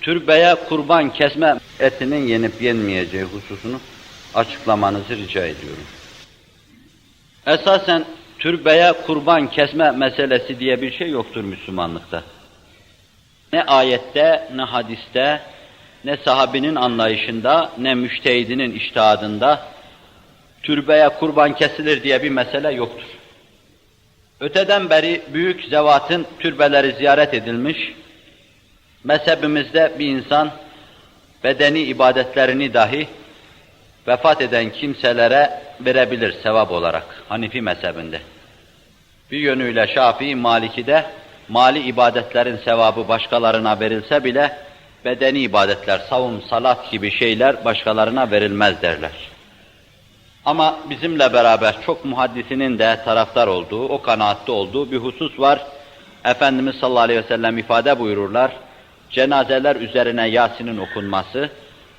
türbeye kurban kesme etinin yenip yenmeyeceği hususunu açıklamanızı rica ediyorum. Esasen türbeye kurban kesme meselesi diye bir şey yoktur Müslümanlıkta. Ne ayette, ne hadiste, ne sahabinin anlayışında, ne müştehidinin iştihadında türbeye kurban kesilir diye bir mesele yoktur. Öteden beri büyük zevatın türbeleri ziyaret edilmiş, mezhebimizde bir insan bedeni ibadetlerini dahi vefat eden kimselere verebilir sevap olarak Hanifi mezhebinde. Bir yönüyle Şafii Maliki'de mali ibadetlerin sevabı başkalarına verilse bile bedeni ibadetler, savun, salat gibi şeyler başkalarına verilmez derler. Ama bizimle beraber çok muhaddisinin de taraftar olduğu, o kanaatte olduğu bir husus var. Efendimiz sallallahu aleyhi ve sellem ifade buyururlar. Cenazeler üzerine Yasin'in okunması,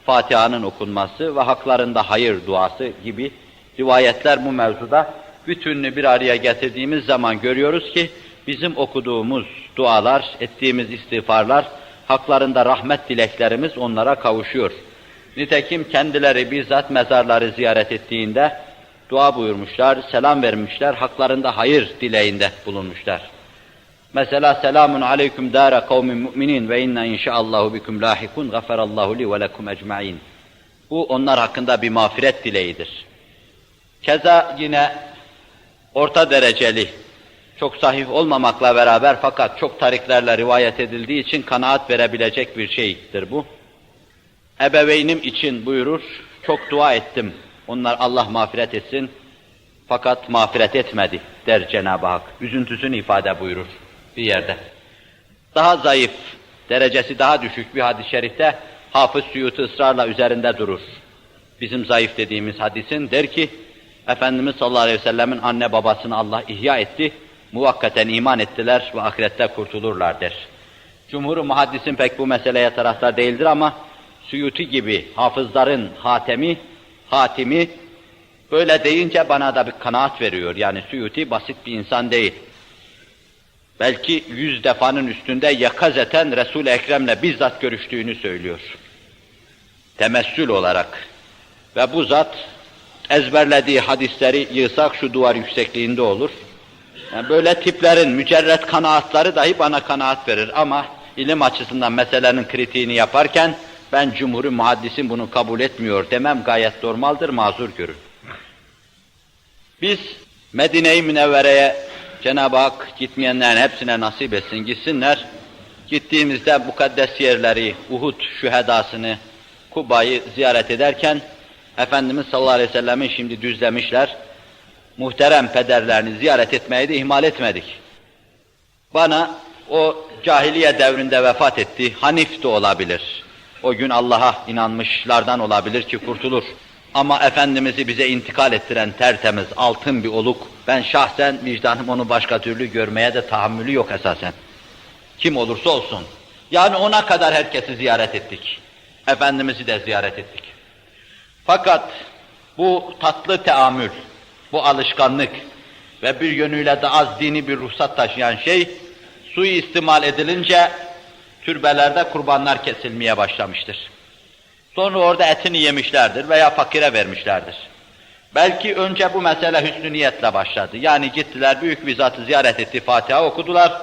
Fatiha'nın okunması ve haklarında hayır duası gibi rivayetler bu mevzuda bütününü bir araya getirdiğimiz zaman görüyoruz ki bizim okuduğumuz dualar, ettiğimiz istiğfarlar, haklarında rahmet dileklerimiz onlara kavuşuyor. Nitekim kendileri bizzat mezarları ziyaret ettiğinde dua buyurmuşlar, selam vermişler, haklarında hayır dileğinde bulunmuşlar. Mesela selamun aleyküm dâre kavmin mu'minin ve inna inşaallahu bikum lahikun gafarallahu li ve lekum ecmaîn. Bu onlar hakkında bir mağfiret dileğidir. Keza yine orta dereceli, çok sahih olmamakla beraber fakat çok tariklerle rivayet edildiği için kanaat verebilecek bir şeydir bu. Ebeveynim için buyurur, çok dua ettim. Onlar Allah mağfiret etsin. Fakat mağfiret etmedi der Cenab-ı Hak. Üzüntüsünü ifade buyurur bir yerde. Daha zayıf, derecesi daha düşük bir hadis-i şerifte Hafız Suyuti ısrarla üzerinde durur. Bizim zayıf dediğimiz hadisin der ki, Efendimiz sallallahu aleyhi ve sellemin anne babasını Allah ihya etti, muvakkaten iman ettiler ve ahirette kurtulurlar der. Cumhur-u muhaddisin pek bu meseleye taraftar değildir ama Suyuti gibi hafızların hatemi, hatimi böyle deyince bana da bir kanaat veriyor. Yani Suyuti basit bir insan değil. Belki yüz defanın üstünde yakazeten Resul-i Ekrem'le bizzat görüştüğünü söylüyor. Temessül olarak. Ve bu zat ezberlediği hadisleri yığsak şu duvar yüksekliğinde olur. Yani böyle tiplerin mücerret kanaatları dahi bana kanaat verir ama ilim açısından meselenin kritiğini yaparken ben cumhur muhaddisin bunu kabul etmiyor demem gayet normaldir, mazur görün. Biz Medine-i Münevvere'ye Cenab-ı Hak gitmeyenlerin hepsine nasip etsin, gitsinler. Gittiğimizde mukaddes yerleri, Uhud şühedasını, Kuba'yı ziyaret ederken Efendimiz sallallahu aleyhi ve sellem'in şimdi düzlemişler. Muhterem pederlerini ziyaret etmeyi de ihmal etmedik. Bana o cahiliye devrinde vefat etti, Hanif de olabilir. O gün Allah'a inanmışlardan olabilir ki kurtulur. Ama Efendimiz'i bize intikal ettiren tertemiz, altın bir oluk, ben şahsen vicdanım onu başka türlü görmeye de tahammülü yok esasen. Kim olursa olsun. Yani ona kadar herkesi ziyaret ettik. Efendimiz'i de ziyaret ettik. Fakat bu tatlı teamül, bu alışkanlık ve bir yönüyle de az dini bir ruhsat taşıyan şey, suyu istimal edilince türbelerde kurbanlar kesilmeye başlamıştır. Sonra orada etini yemişlerdir veya fakire vermişlerdir. Belki önce bu mesele hüsnü niyetle başladı. Yani gittiler büyük bir zatı ziyaret etti, Fatiha okudular.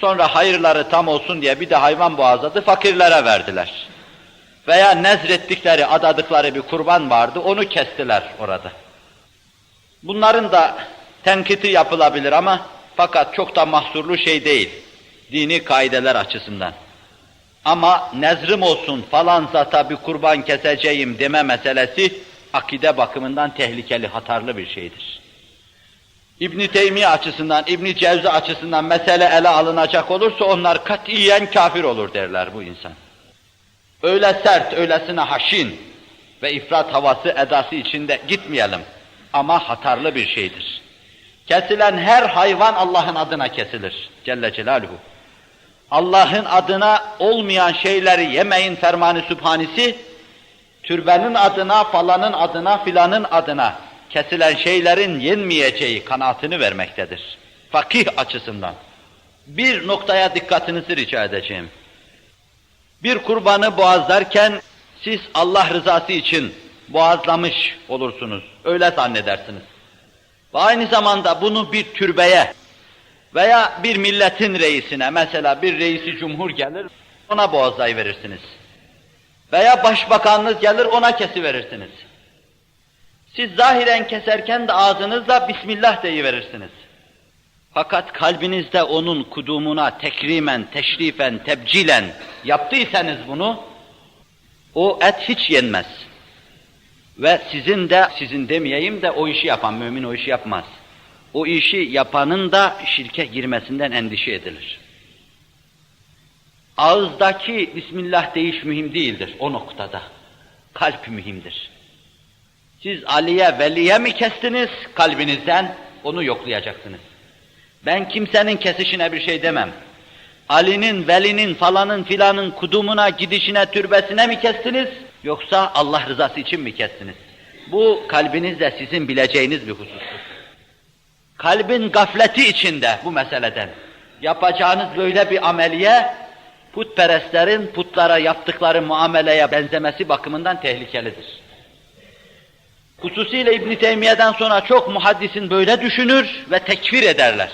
Sonra hayırları tam olsun diye bir de hayvan boğazladı, fakirlere verdiler. Veya nezrettikleri, adadıkları bir kurban vardı, onu kestiler orada. Bunların da tenkiti yapılabilir ama fakat çok da mahsurlu şey değil. Dini kaideler açısından. Ama nezrim olsun falan zata bir kurban keseceğim deme meselesi akide bakımından tehlikeli, hatarlı bir şeydir. İbn Teymiye açısından, İbn Cevzi açısından mesele ele alınacak olursa onlar katiyen kafir olur derler bu insan. Öyle sert, öylesine haşin ve ifrat havası edası içinde gitmeyelim. Ama hatarlı bir şeydir. Kesilen her hayvan Allah'ın adına kesilir. Celle Celaluhu. Allah'ın adına olmayan şeyleri yemeyin fermanı sübhanisi, türbenin adına, falanın adına, filanın adına kesilen şeylerin yenmeyeceği kanaatini vermektedir. Fakih açısından. Bir noktaya dikkatinizi rica edeceğim. Bir kurbanı boğazlarken siz Allah rızası için boğazlamış olursunuz. Öyle zannedersiniz. Ve aynı zamanda bunu bir türbeye veya bir milletin reisine, mesela bir reisi cumhur gelir, ona boğazlayıverirsiniz. Veya başbakanınız gelir, ona kesiverirsiniz. Siz zahiren keserken de ağzınızla Bismillah deyiverirsiniz. Fakat kalbinizde onun kudumuna tekrimen, teşrifen, tebcilen yaptıysanız bunu, o et hiç yenmez. Ve sizin de, sizin demeyeyim de o işi yapan, mümin o işi yapmaz. O işi yapanın da şirke girmesinden endişe edilir. Ağızdaki Bismillah deyiş mühim değildir o noktada. Kalp mühimdir. Siz Ali'ye, Veli'ye mi kestiniz kalbinizden? Onu yoklayacaksınız. Ben kimsenin kesişine bir şey demem. Ali'nin, Veli'nin, falanın filanın kudumuna, gidişine, türbesine mi kestiniz? Yoksa Allah rızası için mi kestiniz? Bu kalbinizde sizin bileceğiniz bir husustur. Kalbin gafleti içinde bu meseleden yapacağınız böyle bir ameliye putperestlerin putlara yaptıkları muameleye benzemesi bakımından tehlikelidir. Hususiyle İbn Teymiye'den sonra çok muhaddisin böyle düşünür ve tekfir ederler.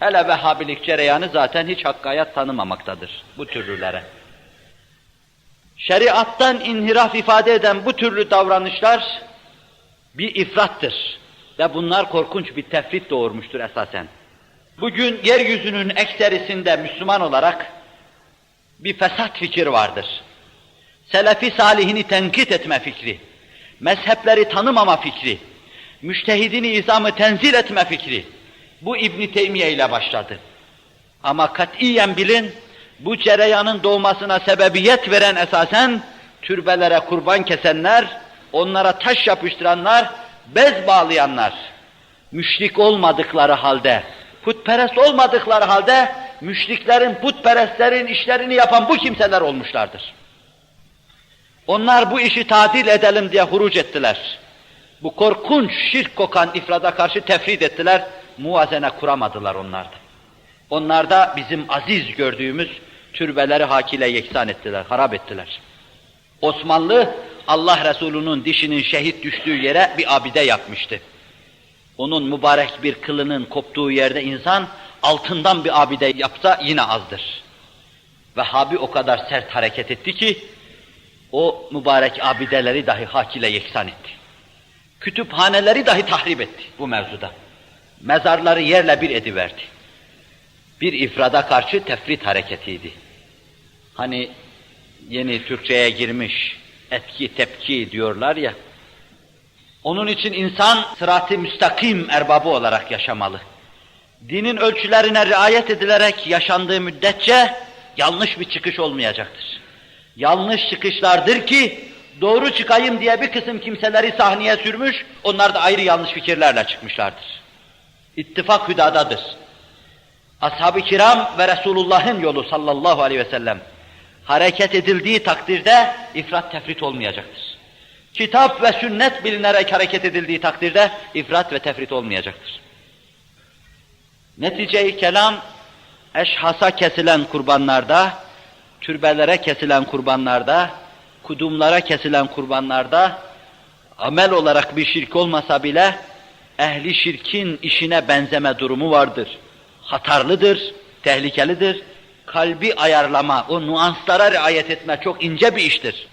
Hele Vehhabilik cereyanı zaten hiç hakkayat tanımamaktadır bu türlülere. Şeriattan inhiraf ifade eden bu türlü davranışlar bir ifrattır. Ve bunlar korkunç bir tefrit doğurmuştur esasen. Bugün yeryüzünün ekserisinde Müslüman olarak bir fesat fikir vardır. Selefi salihini tenkit etme fikri, mezhepleri tanımama fikri, müştehidini izamı tenzil etme fikri. Bu İbn Teymiye ile başladı. Ama katiyen bilin, bu cereyanın doğmasına sebebiyet veren esasen türbelere kurban kesenler, onlara taş yapıştıranlar, bez bağlayanlar, müşrik olmadıkları halde, putperest olmadıkları halde, müşriklerin, putperestlerin işlerini yapan bu kimseler olmuşlardır. Onlar bu işi tadil edelim diye huruc ettiler. Bu korkunç şirk kokan ifrada karşı tefrid ettiler, muvazene kuramadılar onlarda. Onlar da bizim aziz gördüğümüz türbeleri hakile yeksan ettiler, harap ettiler. Osmanlı, Allah Resulü'nün dişinin şehit düştüğü yere bir abide yapmıştı. Onun mübarek bir kılının koptuğu yerde insan altından bir abide yapsa yine azdır. Vehhabi o kadar sert hareket etti ki o mübarek abideleri dahi hakile yeksan etti. Kütüphaneleri dahi tahrip etti bu mevzuda. Mezarları yerle bir ediverdi. Bir ifrada karşı tefrit hareketiydi. Hani yeni Türkçe'ye girmiş etki tepki diyorlar ya. Onun için insan sırat-ı müstakim erbabı olarak yaşamalı. Dinin ölçülerine riayet edilerek yaşandığı müddetçe yanlış bir çıkış olmayacaktır. Yanlış çıkışlardır ki doğru çıkayım diye bir kısım kimseleri sahneye sürmüş, onlar da ayrı yanlış fikirlerle çıkmışlardır. İttifak hüdadadır. Ashab-ı kiram ve Resulullah'ın yolu sallallahu aleyhi ve sellem hareket edildiği takdirde ifrat tefrit olmayacaktır. Kitap ve sünnet bilinerek hareket edildiği takdirde ifrat ve tefrit olmayacaktır. Netice-i kelam, eşhasa kesilen kurbanlarda, türbelere kesilen kurbanlarda, kudumlara kesilen kurbanlarda, amel olarak bir şirk olmasa bile, ehli şirkin işine benzeme durumu vardır. Hatarlıdır, tehlikelidir. Kalbi ayarlama, o nuanslara riayet etme çok ince bir iştir.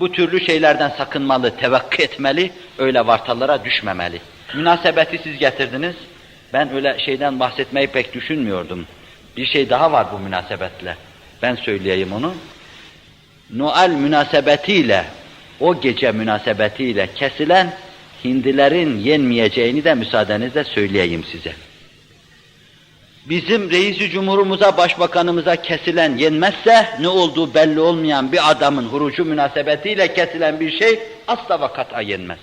Bu türlü şeylerden sakınmalı, tevakkı etmeli, öyle vartalara düşmemeli. Münasebeti siz getirdiniz, ben öyle şeyden bahsetmeyi pek düşünmüyordum. Bir şey daha var bu münasebetle. Ben söyleyeyim onu. Noel münasebetiyle, o gece münasebetiyle kesilen hindilerin yenmeyeceğini de müsaadenizle söyleyeyim size. Bizim reisi cumhurumuza, başbakanımıza kesilen yenmezse ne olduğu belli olmayan bir adamın hurucu münasebetiyle kesilen bir şey asla ve kat'a yenmez.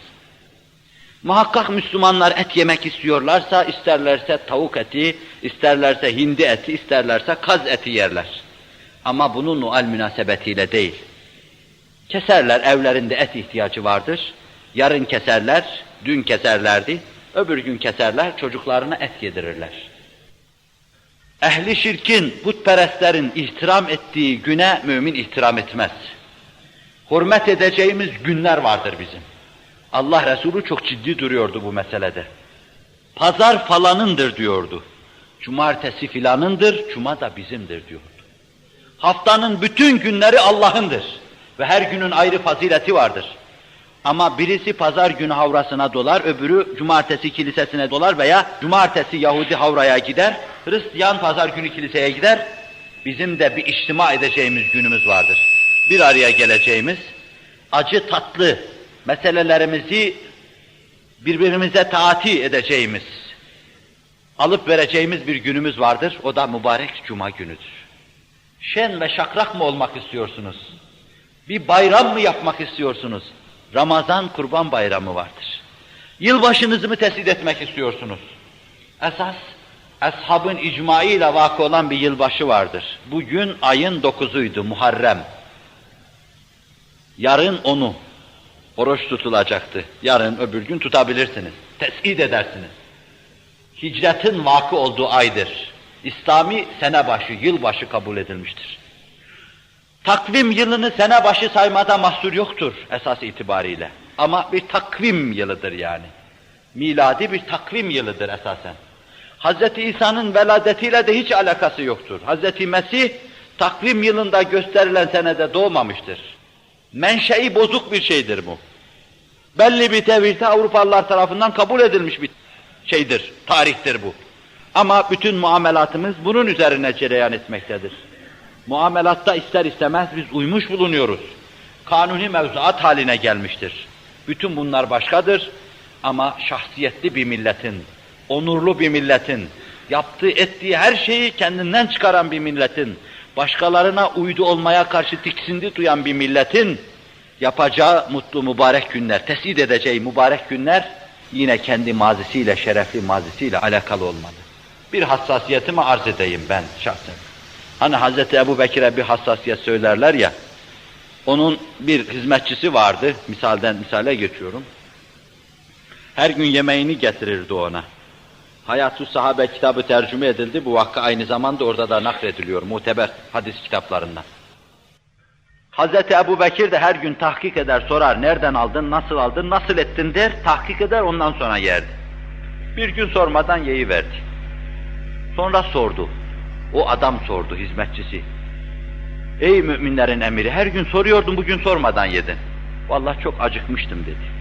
Muhakkak Müslümanlar et yemek istiyorlarsa, isterlerse tavuk eti, isterlerse hindi eti, isterlerse kaz eti yerler. Ama bunu Noel münasebetiyle değil. Keserler, evlerinde et ihtiyacı vardır. Yarın keserler, dün keserlerdi, öbür gün keserler, çocuklarına et yedirirler. Ehli şirkin, putperestlerin ihtiram ettiği güne mümin ihtiram etmez. Hürmet edeceğimiz günler vardır bizim. Allah Resulü çok ciddi duruyordu bu meselede. Pazar falanındır diyordu. Cumartesi filanındır, cuma da bizimdir diyordu. Haftanın bütün günleri Allah'ındır ve her günün ayrı fazileti vardır. Ama birisi pazar günü havrasına dolar, öbürü cumartesi kilisesine dolar veya cumartesi Yahudi havraya gider, Hristiyan pazar günü kiliseye gider. Bizim de bir içtima edeceğimiz günümüz vardır. Bir araya geleceğimiz, acı tatlı meselelerimizi birbirimize taati edeceğimiz, alıp vereceğimiz bir günümüz vardır. O da mübarek cuma günüdür. Şen ve şakrak mı olmak istiyorsunuz? Bir bayram mı yapmak istiyorsunuz? Ramazan kurban bayramı vardır. Yılbaşınızı mı tesis etmek istiyorsunuz? Esas, ashabın icmaıyla vakı olan bir yılbaşı vardır. Bugün ayın dokuzuydu, Muharrem. Yarın onu, oruç tutulacaktı. Yarın öbür gün tutabilirsiniz. Teskid edersiniz. Hicretin vakı olduğu aydır. İslami sene başı, yılbaşı kabul edilmiştir. Takvim yılını sene başı saymada mahsur yoktur esas itibariyle. Ama bir takvim yılıdır yani. Miladi bir takvim yılıdır esasen. Hz. İsa'nın veladetiyle de hiç alakası yoktur. Hz. Mesih takvim yılında gösterilen senede doğmamıştır. Menşei bozuk bir şeydir bu. Belli bir devirde Avrupalılar tarafından kabul edilmiş bir şeydir, tarihtir bu. Ama bütün muamelatımız bunun üzerine cereyan etmektedir. Muamelatta ister istemez biz uymuş bulunuyoruz. Kanuni mevzuat haline gelmiştir. Bütün bunlar başkadır ama şahsiyetli bir milletin, onurlu bir milletin, yaptığı ettiği her şeyi kendinden çıkaran bir milletin, başkalarına uydu olmaya karşı tiksindi duyan bir milletin yapacağı mutlu mübarek günler, tesid edeceği mübarek günler yine kendi mazisiyle, şerefli mazisiyle alakalı olmalı. Bir hassasiyetimi arz edeyim ben şahsen. Hani Hz. Ebu Bekir'e bir hassasiyet söylerler ya, onun bir hizmetçisi vardı, misalden misale geçiyorum. Her gün yemeğini getirirdi ona. Hayat-ı Sahabe kitabı tercüme edildi, bu vakka aynı zamanda orada da naklediliyor, muteber hadis kitaplarından. Hz. Ebu Bekir de her gün tahkik eder, sorar, nereden aldın, nasıl aldın, nasıl ettin der, tahkik eder, ondan sonra yerdi. Bir gün sormadan yeyi verdi. Sonra sordu, o adam sordu, hizmetçisi. Ey müminlerin emiri, her gün soruyordun, bugün sormadan yedin. Vallahi çok acıkmıştım dedi.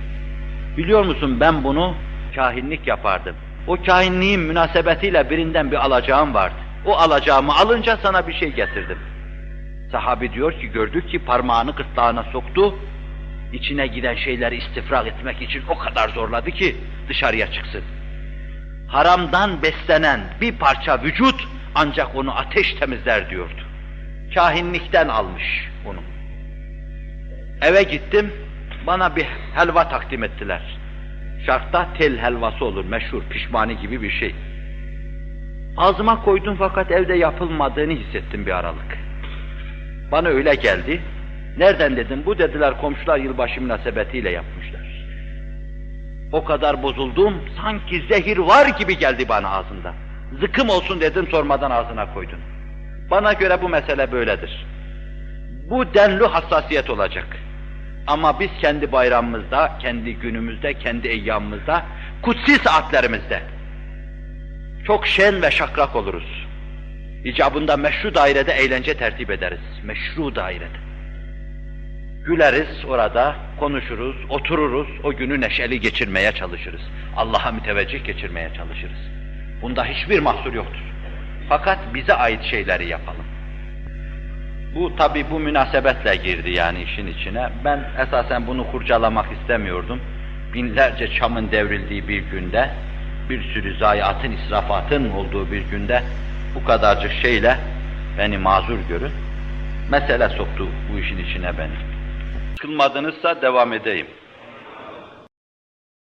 Biliyor musun ben bunu kahinlik yapardım. O kahinliğin münasebetiyle birinden bir alacağım vardı. O alacağımı alınca sana bir şey getirdim. Sahabi diyor ki gördük ki parmağını gırtlağına soktu, içine giden şeyleri istifrak etmek için o kadar zorladı ki dışarıya çıksın. Haramdan beslenen bir parça vücut ancak onu ateş temizler diyordu. Kahinlikten almış onu. Eve gittim, bana bir helva takdim ettiler. Şarkta tel helvası olur, meşhur, pişmani gibi bir şey. Ağzıma koydum fakat evde yapılmadığını hissettim bir aralık. Bana öyle geldi. Nereden dedim, bu dediler komşular yılbaşı münasebetiyle yapmışlar. O kadar bozuldum, sanki zehir var gibi geldi bana ağzında. Zıkım olsun dedim, sormadan ağzına koydun. Bana göre bu mesele böyledir. Bu denli hassasiyet olacak. Ama biz kendi bayramımızda, kendi günümüzde, kendi eyyamımızda, kutsi saatlerimizde çok şen ve şakrak oluruz. İcabında meşru dairede eğlence tertip ederiz. Meşru dairede. Güleriz orada, konuşuruz, otururuz, o günü neşeli geçirmeye çalışırız. Allah'a müteveccih geçirmeye çalışırız. Bunda hiçbir mahsur yoktur. Fakat bize ait şeyleri yapalım. Bu tabi bu münasebetle girdi yani işin içine. Ben esasen bunu kurcalamak istemiyordum. Binlerce çamın devrildiği bir günde, bir sürü zayiatın, israfatın olduğu bir günde bu kadarcık şeyle beni mazur görün. Mesele soktu bu işin içine beni. Kılmadınızsa devam edeyim.